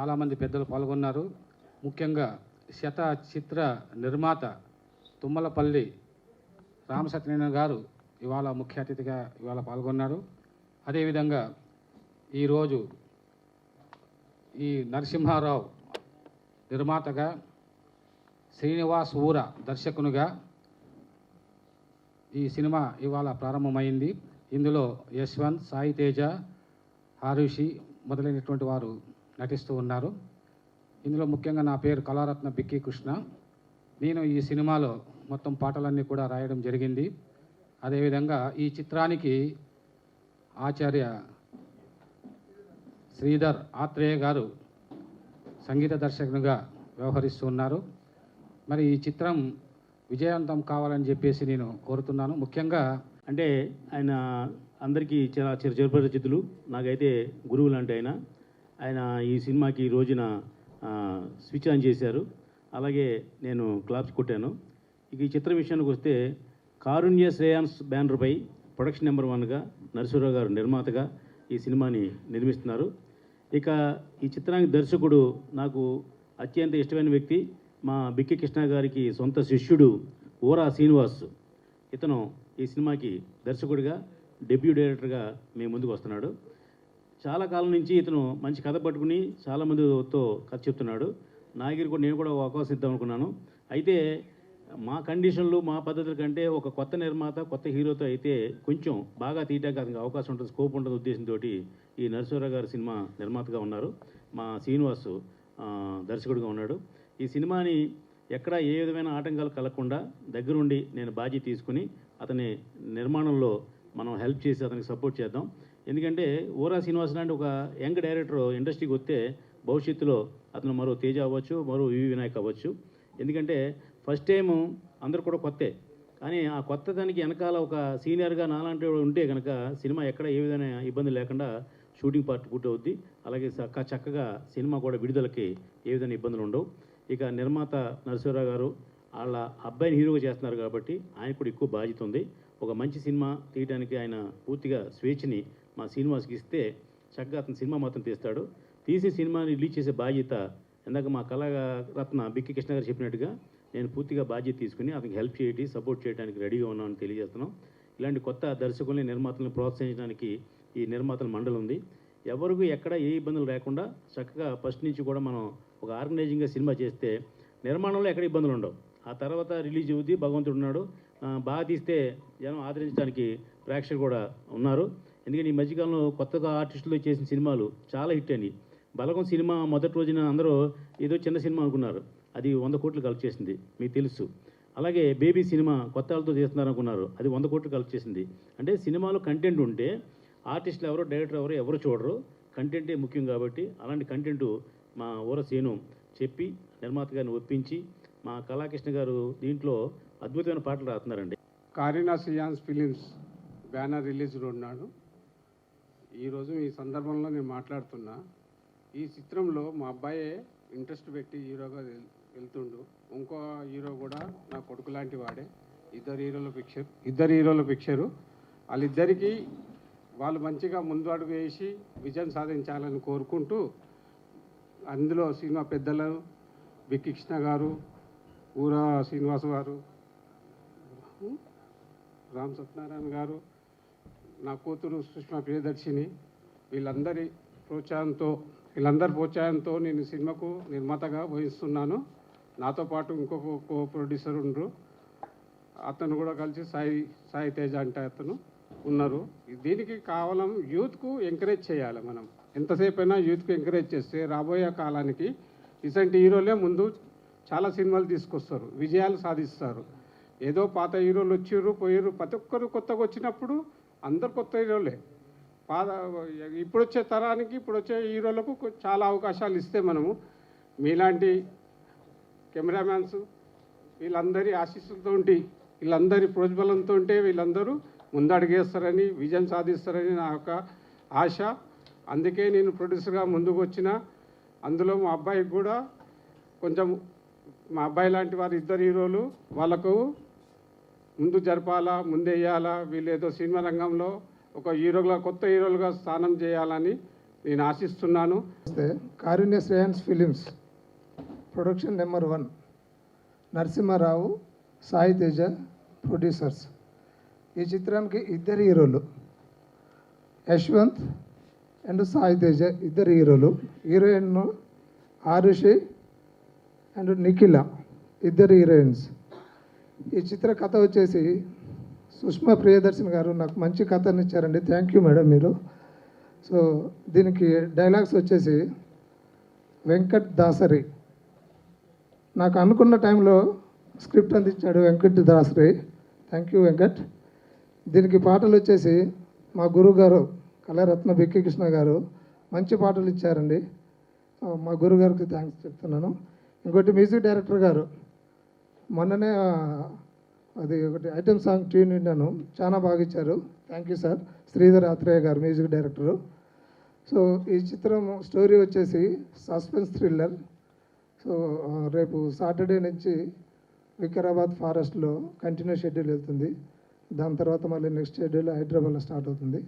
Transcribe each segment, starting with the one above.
చాలామంది పెద్దలు పాల్గొన్నారు. ముఖ్యంగా శత చిత్ర నిర్మాత తుమ్మలపల్లి రామసత్యనారాయణ గారు ఇవాళ ముఖ్య అతిథిగా ఇవాళ పాల్గొన్నారు. అదేవిధంగా ఈరోజు ఈ నరసింహారావు నిర్మాతగా శ్రీనివాస్ ఊర దర్శకునిగా ఈ సినిమా ఇవాళ ప్రారంభమైంది. ఇందులో యశ్వంత్ సాయి తేజ హారుషి మొదలైనటువంటి వారు నటిస్తూ ఉన్నారు ఇందులో ముఖ్యంగా నా పేరు కళారత్న బిక్కి కృష్ణ నేను ఈ సినిమాలో మొత్తం పాటలన్నీ కూడా రాయడం జరిగింది అదేవిధంగా ఈ చిత్రానికి ఆచార్య శ్రీధర్ ఆత్రేయ గారు సంగీత దర్శకునిగా వ్యవహరిస్తూ ఉన్నారు మరి ఈ చిత్రం విజయవంతం కావాలని చెప్పేసి నేను కోరుతున్నాను ముఖ్యంగా అంటే ఆయన అందరికీ చాలా చిరు చిరపరిచితులు నాకైతే గురువు లాంటి ఆయన ఆయన ఈ సినిమాకి ఈ రోజున స్విచ్ ఆన్ చేశారు. అలాగే నేను క్లాప్స్ కొట్టాను. ఇక ఈ చిత్రం విషయానికి వస్తే కారుణ్య శ్రేయాన్స్ బ్యానర్పై ప్రొడక్షన్ నెంబర్ వన్గా నరసింహరావు గారు నిర్మాతగా ఈ సినిమాని నిర్మిస్తున్నారు. ఇక ఈ చిత్రానికి దర్శకుడు నాకు అత్యంత ఇష్టమైన వ్యక్తి మా బిక్కి కృష్ణ గారికి సొంత శిష్యుడు ఊరా శ్రీనివాస్. ఇతను ఈ సినిమాకి దర్శకుడిగా డెబ్యూ డైరెక్టర్గా మేము ముందుకు వస్తున్నాడు. చాలా కాలం నుంచి ఇతను మంచి కథ పట్టుకుని చాలామందితో కథ చెప్తున్నాడు. నాగిరి కూడా నేను కూడా అవకాశం ఇద్దాం అనుకున్నాను. అయితే మా కండిషన్లు మా పద్ధతుల కంటే ఒక కొత్త నిర్మాత కొత్త హీరోతో అయితే కొంచెం బాగా తీయడానికి అతనికి అవకాశం ఉంటుంది స్కోప్ ఉంటుంది ఉద్దేశంతో ఈ నరసింహరావు గారి సినిమా నిర్మాతగా ఉన్నారు. మా శ్రీనివాసు దర్శకుడిగా ఉన్నాడు. ఈ సినిమాని ఎక్కడ ఏ విధమైన ఆటంకాలు కలగకుండా దగ్గరుండి నేను బాధ్యత తీసుకుని అతని నిర్మాణంలో మనం హెల్ప్ చేసి అతనికి సపోర్ట్ చేద్దాం. ఎందుకంటే ఊరా శ్రీనివాస్ లాంటి ఒక యంగ్ డైరెక్టర్ ఇండస్ట్రీకి వస్తే భవిష్యత్తులో అతను మరో తేజ అవ్వచ్చు మరో వివి వినాయక్ అవ్వచ్చు. ఎందుకంటే ఫస్ట్ టైం అందరు కూడా కొత్తే. కానీ ఆ కొత్త దానికి వెనకాల ఒక సీనియర్గా నాలాంటి ఉంటే కనుక సినిమా ఎక్కడ ఏ విధమైన ఇబ్బంది లేకుండా షూటింగ్ పార్ట్ పూర్తవుద్ది. అలాగే చక్కగా సినిమా కూడా విడుదలకి ఏ విధమైన ఇబ్బందులు ఉండవు. ఇక నిర్మాత నరసింహరావు గారు వాళ్ళ అబ్బాయిని హీరోగా చేస్తున్నారు కాబట్టి ఆయన కూడా ఎక్కువ బాధ్యత ఉంది. ఒక మంచి సినిమా తీయడానికి ఆయన పూర్తిగా స్వేచ్ఛని మా శ్రీనివాస్కి ఇస్తే చక్కగా అతను సినిమా మాత్రం తీస్తాడు. తీసి సినిమాని రిలీజ్ చేసే బాధ్యత ఇందాక మా కళారత్న బిక్కి కృష్ణ గారు చెప్పినట్టుగా నేను పూర్తిగా బాధ్యత తీసుకుని అతనికి హెల్ప్ చేయటి సపోర్ట్ చేయడానికి రెడీగా ఉన్నామని తెలియజేస్తున్నాం. ఇలాంటి కొత్త దర్శకుల్ని నిర్మాతలను ప్రోత్సహించడానికి ఈ నిర్మాతల మండలి ఉంది. ఎవరికి ఎక్కడ ఏ ఇబ్బందులు లేకుండా చక్కగా ఫస్ట్ నుంచి కూడా మనం ఒక ఆర్గనైజింగ్గా సినిమా చేస్తే నిర్మాణంలో ఎక్కడ ఇబ్బందులు ఉండవు. ఆ తర్వాత రిలీజ్ అవుద్ది భగవంతుడు ఉన్నాడు. బాగా తీస్తే జనం ఆదరించడానికి ప్రేక్షకులు కూడా ఉన్నారు. ఎందుకంటే ఈ మధ్యకాలంలో కొత్తగా ఆర్టిస్టులు చేసిన సినిమాలు చాలా హిట్ అయినాయి. బలగం సినిమా మొదటి రోజున అందరూ ఏదో చిన్న సినిమా అనుకున్నారు. అది వంద కోట్లు కలెక్ట్ చేసింది మీకు తెలుసు. అలాగే బేబీ సినిమా కొత్త వాళ్ళతో చేస్తున్నారు అనుకున్నారు అది వంద కోట్లు కలెక్ట్ చేసింది. అంటే సినిమాలో కంటెంట్ ఉంటే ఆర్టిస్టులు ఎవరో డైరెక్టర్ ఎవరో ఎవరు చూడరు. కంటెంటే ముఖ్యం కాబట్టి అలాంటి కంటెంట్ మా ఊర సేను చెప్పి నిర్మాత గారిని ఒప్పించి మా కళాకృష్ణ గారు దీంట్లో అద్భుతమైన పాటలు రాస్తున్నారండి. కారీనా సియాన్స్ ఫిలిమ్స్ బ్యానర్ రిలీజ్లో ఉన్నాడు. ఈరోజు ఈ సందర్భంలో నేను మాట్లాడుతున్నా. ఈ చిత్రంలో మా అబ్బాయే ఇంట్రెస్ట్ పెట్టి హీరోగా వెళ్తుండు. ఇంకో హీరో కూడా నా కొడుకు లాంటి వాడే. ఇద్దరు హీరోల పిక్చర్ ఇద్దరు హీరోల పిక్చరు. వాళ్ళిద్దరికీ వాళ్ళు మంచిగా ముందు అడుగు వేసి విజయం సాధించాలని కోరుకుంటూ అందులో సినిమా పెద్దలు బిక్కి కృష్ణ గారు ఊరా శ్రీనివాస్ గారు రామ్ సత్యనారాయణ గారు నా కూతురు సుష్మా ప్రియదర్శిని వీళ్ళందరి ప్రోత్సాహంతో వీళ్ళందరి ప్రోత్సాహంతో నేను సినిమాకు నిర్మాతగా వహిస్తున్నాను. నాతో పాటు ఇంకొక కో ప్రొడ్యూసర్ ఉండరు. అతను కూడా కలిసి సాయి సాయి తేజ అంటే అతను ఉన్నారు. దీనికి కావాలం యూత్కు ఎంకరేజ్ చేయాలి మనం. ఎంతసేపు అయినా యూత్కు ఎంకరేజ్ చేస్తే రాబోయే కాలానికి ఇసంటి హీరోలే ముందు చాలా సినిమాలు తీసుకొస్తారు. విజయాలు సాధిస్తారు. ఏదో పాత హీరోలు వచ్చిర్రు పోయిర్రు ప్రతి ఒక్కరు కొత్తగా వచ్చినప్పుడు అందరు కొత్త హీరోలే. పాద ఇప్పుడు వచ్చే తరానికి ఇప్పుడు వచ్చే హీరోలకు చాలా అవకాశాలు ఇస్తే మనము మీలాంటి కెమెరామ్యాన్స్ వీళ్ళందరి ఆశీస్సులతో వీళ్ళందరి ప్రోజ్బలంతో వీళ్ళందరూ ముందడుగేస్తారని విజయం సాధిస్తారని నా యొక్క ఆశ. అందుకే నేను ప్రొడ్యూసర్గా ముందుకు వచ్చిన అందులో మా అబ్బాయికి కూడా కొంచెం మా అబ్బాయి లాంటి వారు ఇద్దరు హీరోలు వాళ్ళకు ముందు జరపాలా ముందేయాలా వీళ్ళేదో ఏదో సినిమా రంగంలో ఒక హీరోగా కొత్త హీరోలుగా స్థానం చేయాలని నేను ఆశిస్తున్నాను. Karunya Shreyans films production number one. Narasimha Rao Sai Teja producers. ఈ చిత్రానికి ఇద్దరు హీరోలు. యశ్వంత్ అండ్ సాయి తేజ ఇద్దరు హీరోలు. హీరోయిన్ ఆరుషి అండ్ నిఖిల ఇద్దరు హీరోయిన్స్. ఈ చిత్ర కథ వచ్చేసి సుష్మా ప్రియదర్శన్ గారు నాకు మంచి కథని ఇచ్చారండి. థ్యాంక్ యూ మేడం మీరు. సో దీనికి డైలాగ్స్ వచ్చేసి వెంకట్ దాసరి. నాకు అనుకున్న టైంలో స్క్రిప్ట్ అందించాడు Venkat Dasari. Thank you Venkat. దీనికి పాటలు వచ్చేసి మా గురువు గారు కళారత్న బిక్కి కృష్ణ గారు మంచి పాటలు ఇచ్చారండి. మా గురువు గారికి థ్యాంక్స్ చెప్తున్నాను. ఇంకోటి మ్యూజిక్ డైరెక్టర్ గారు మొన్ననే అది ఒకటి ఐటమ్ సాంగ్ ట్యూన్ విన్నాను. చాలా బాగా ఇచ్చారు. Thank you sir Sridhar Atreya garu music director. So ఈ చిత్రం స్టోరీ వచ్చేసి సస్పెన్స్ థ్రిల్లర్. సో రేపు సాటర్డే నుంచి వికారాబాద్ ఫారెస్ట్లో కంటిన్యూ షెడ్యూల్ వెళ్తుంది. దాని తర్వాత మళ్ళీ నెక్స్ట్ షెడ్యూల్ హైదరాబాద్లో స్టార్ట్ అవుతుంది.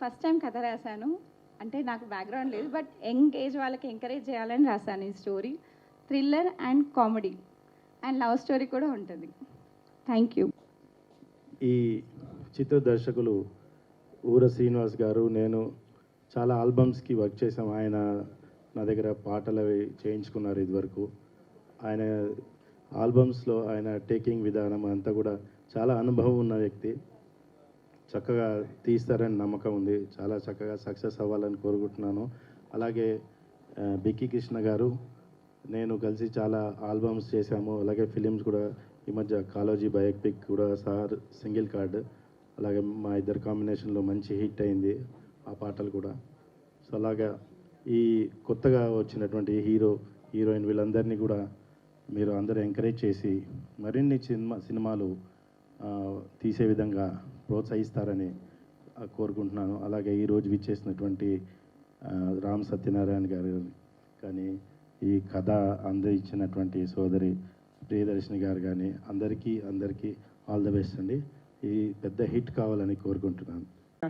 ఫస్ట్ టైం కథ రాశాను. అంటే నాకు బ్యాక్గ్రౌండ్ లేదు బట్ యంగ్ ఏజ్ వాళ్ళకి ఎంకరేజ్ చేయాలని రాశాను ఈ story thriller and comedy and love story కూడా ఉంటుంది. Thank you. ఈ చిత్ర దర్శకులు ఊర శ్రీనివాస్ గారు నేను చాలా ఆల్బమ్స్కి వర్క్ చేసాం ఆయన నా దగ్గర పాటలు అవి చేయించుకున్నారు ఇదివరకు. ఆయన ఆల్బమ్స్లో ఆయన టేకింగ్ విధానం అంతా కూడా చాలా అనుభవం ఉన్న వ్యక్తి. చక్కగా తీస్తారని నమ్మకం ఉంది. చాలా చక్కగా సక్సెస్ అవ్వాలని కోరుకుంటున్నాను. అలాగే బిక్కి కృష్ణ గారు నేను కలిసి చాలా ఆల్బమ్స్ చేశాము. అలాగే ఫిలిమ్స్ కూడా ఈ మధ్య కాలోజీ బయోపిక్ కూడా సార్ సింగిల్ కార్డ్ అలాగే మా ఇద్దరు కాంబినేషన్లో మంచి హిట్ అయింది ఆ పాటలు కూడా. సో అలాగా ఈ కొత్తగా వచ్చినటువంటి హీరో హీరోయిన్ వీళ్ళందరినీ కూడా మీరు అందరూ ఎంకరేజ్ చేసి మరిన్ని సినిమా సినిమాలు తీసే విధంగా ప్రోత్సహిస్తారని కోరుకుంటున్నాను. అలాగే ఈరోజు విచ్చేసినటువంటి రామ్ సత్యనారాయణ గారు కానీ ఈ కథ అందించినటువంటి సోదరి ప్రియదర్శిని గారు కానీ అందరికీ అందరికీ ఆల్ ద బెస్ట్ అండి. ఈ పెద్ద హిట్ కావాలని కోరుకుంటున్నాను.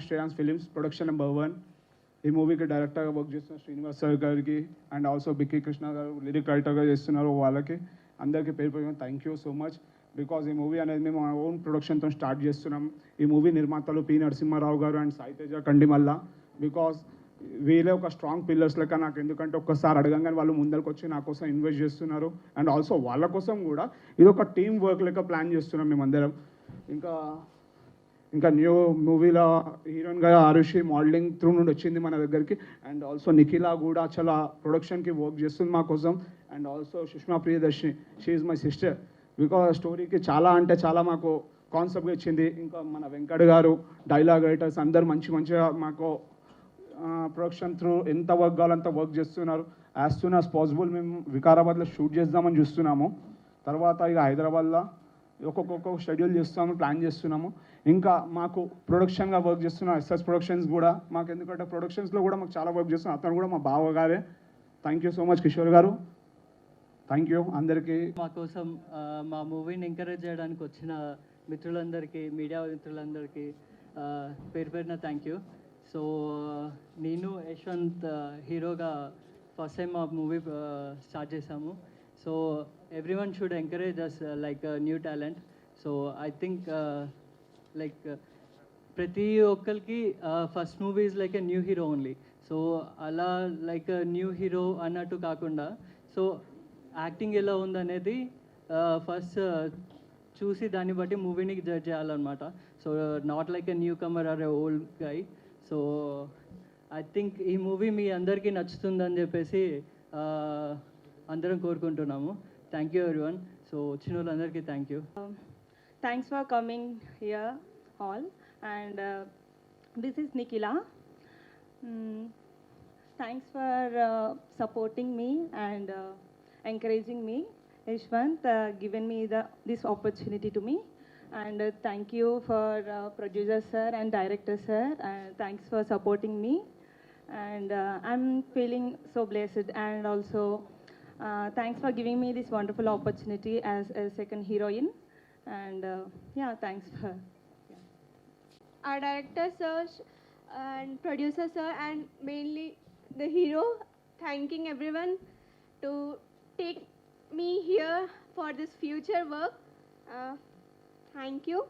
Sriram's films production number one. ఈ మూవీకి డైరెక్టర్గా వర్క్ చేస్తున్న శ్రీనివాస్ సార్ గారికి and also Bikki Krishna garu lyric రైటర్గా చేస్తున్నారు వాళ్ళకి అందరికీ పేరు పేరు thank you so much because ఈ మూవీ అనేది మేము మా ఓన్ ప్రొడక్షన్తో స్టార్ట్ చేస్తున్నాం. ఈ మూవీ నిర్మాతలు పి నరసింహారావు గారు అండ్ సాయితేజ కండిమల్ల. బికాజ్ వీళ్ళే ఒక స్ట్రాంగ్ పిల్లర్స్ లెక్క నాకు ఎందుకంటే ఒక్కసారి అడగంగానే వాళ్ళు ముందరికి వచ్చి నా కోసం ఇన్వెస్ట్ చేస్తున్నారు. అండ్ ఆల్సో వాళ్ళ కోసం కూడా ఇది ఒక టీం వర్క్ లెక్క ప్లాన్ చేస్తున్నాం మేమందరం. ఇంకా ఇంకా న్యూ మూవీలో హీరోయిన్గా ఆరుషి మోడలింగ్ త్రూ నుండి వచ్చింది మన దగ్గరికి. అండ్ ఆల్సో నిఖిల కూడా చాలా ప్రొడక్షన్కి వర్క్ చేస్తుంది మా కోసం. And also Sushma Priyadarshini she my sister because స్టోరీకి చాలా అంటే చాలా మాకు కాన్సెప్ట్ ఇచ్చింది. ఇంకా మన వెంకట్ గారు డైలాగ్ రైటర్స్ అందరు మంచి మంచిగా మాకు ప్రొడక్షన్ త్రూ ఎంత వర్క్ కావాలంత వర్క్ చేస్తున్నారు. యాజ్ సూన్ యాజ్ పాసిబుల్ మేము వికారాబాద్లో షూట్ చేద్దామని చూస్తున్నాము. తర్వాత ఇక హైదరాబాద్లో ఒక్కొక్క షెడ్యూల్ చేస్తాము ప్లాన్ చేస్తున్నాము. ఇంకా మాకు ప్రొడక్షన్గా వర్క్ చేస్తున్న ఎస్ఎస్ ప్రొడక్షన్స్ కూడా మాకు ఎందుకంటే ప్రొడక్షన్స్లో కూడా మాకు చాలా వర్క్ చేస్తున్నాం అతను కూడా మా బావ గారే. Thank you so much Kishore garu. Thank you అందరికీ. మా కోసం మా మూవీని ఎంకరేజ్ చేయడానికి వచ్చిన మిత్రులందరికీ మీడియా మిత్రులందరికీ పేరు పేరున థ్యాంక్ యూ సో నేను యశ్వంత్ uh, హీరోగా ఫస్ట్ టైం మా మూవీ స్టార్ట్ చేశాము. So everyone should encourage us like new talent so I think like ప్రతి ఒక్కరికి first movie is like a new hero only so అలా లైక్ న్యూ హీరో అన్నట్టు కాకుండా so acting ఎలా ఉందనేది uh, ఫస్ట్ uh, చూసి దాన్ని బట్టి మూవీని జడ్జ్ చేయాలన్నమాట. So not like a newcomer or a old guy so I think ఈ మూవీ మీ అందరికీ నచ్చుతుందని చెప్పేసి అందరం కోరుకుంటున్నాము. థ్యాంక్ యూ ఎవ్రీవన్ సో వచ్చిన వాళ్ళందరికీ thank you thanks for coming here all and this is Nikhila thanks for supporting me and encouraging me Yashwant given me the this opportunity to me And uh, thank you for uh, producer sir and director sir. Uh, thanks for supporting me. And uh, I'm feeling so blessed. And also, uh, thanks for giving me this wonderful opportunity as a second heroine. And uh, yeah, thanks for. Our director, sir, and producer sir and mainly the hero thanking everyone to take me here for this future work. Thank you.